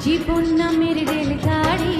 জীবন নামের রেলগাড়ি।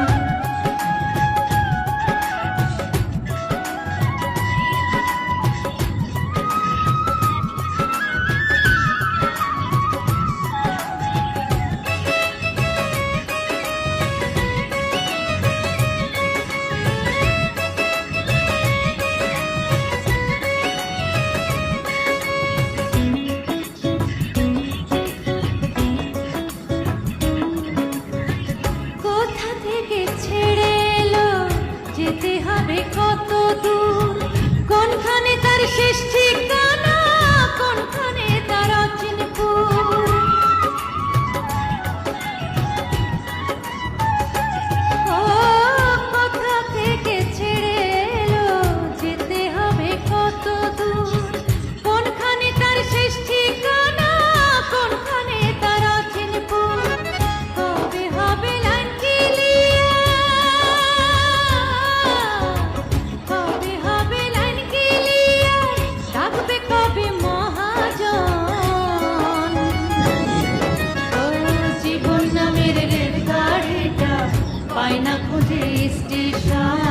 খোঁজে স্টেশন।